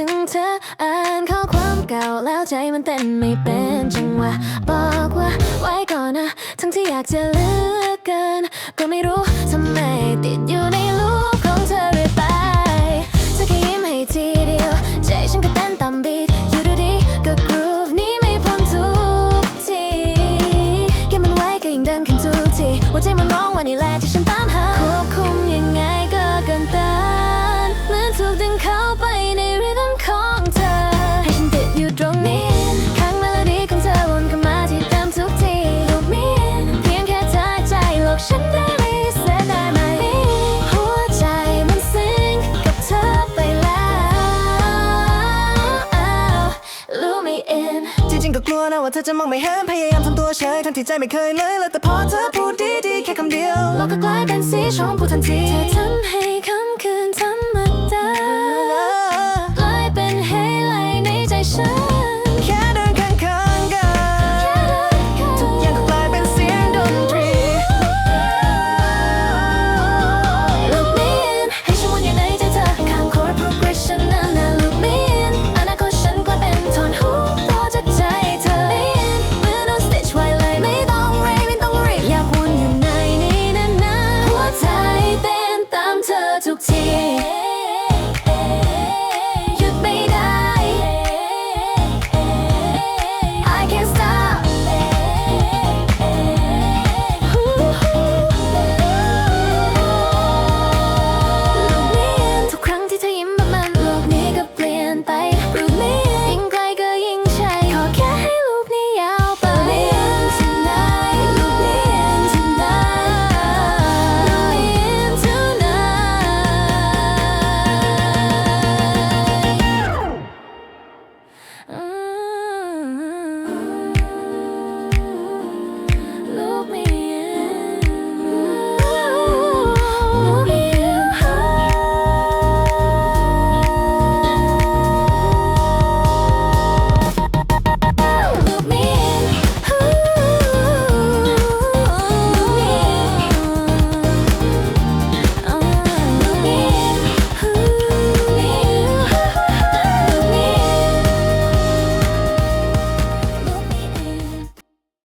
ถึงเธออ่านข้อความเก่าแล้วใจมันเต้นไม่เป็นจังหวะบอกว่าไว้ก่อนนะ ทั้งที่อยากจะเลือกเกิน ก็ไม่รู้ทำไมติดอยู่ในลูกของเธอเรื่อยไปเธอแค่ยิ้มให้ทีเดียว ใจฉันก็เต้นตามบีทอยู่ดูดีก็กรูฟนี้ไม่พ้นทุกทีเก็บมันไว้ก็ยิ่งเดินขึ้นทุกทีหัวใจมันร้องว่านี่แหละที่ฉันตามหาควบคุมยังไงก็เกินต้านเหมือนถูกดึงเข้าไปใน กลัวนะว่าเธอจะมองไม่เห็นพยายามทำตัวเฉยทั้งที่ใจไม่เคยเลยเลยแต่พอเธอพูดดีๆแค่คำเดียวเราก็กลายเป็นสีชมพูทันทีเธอทำใ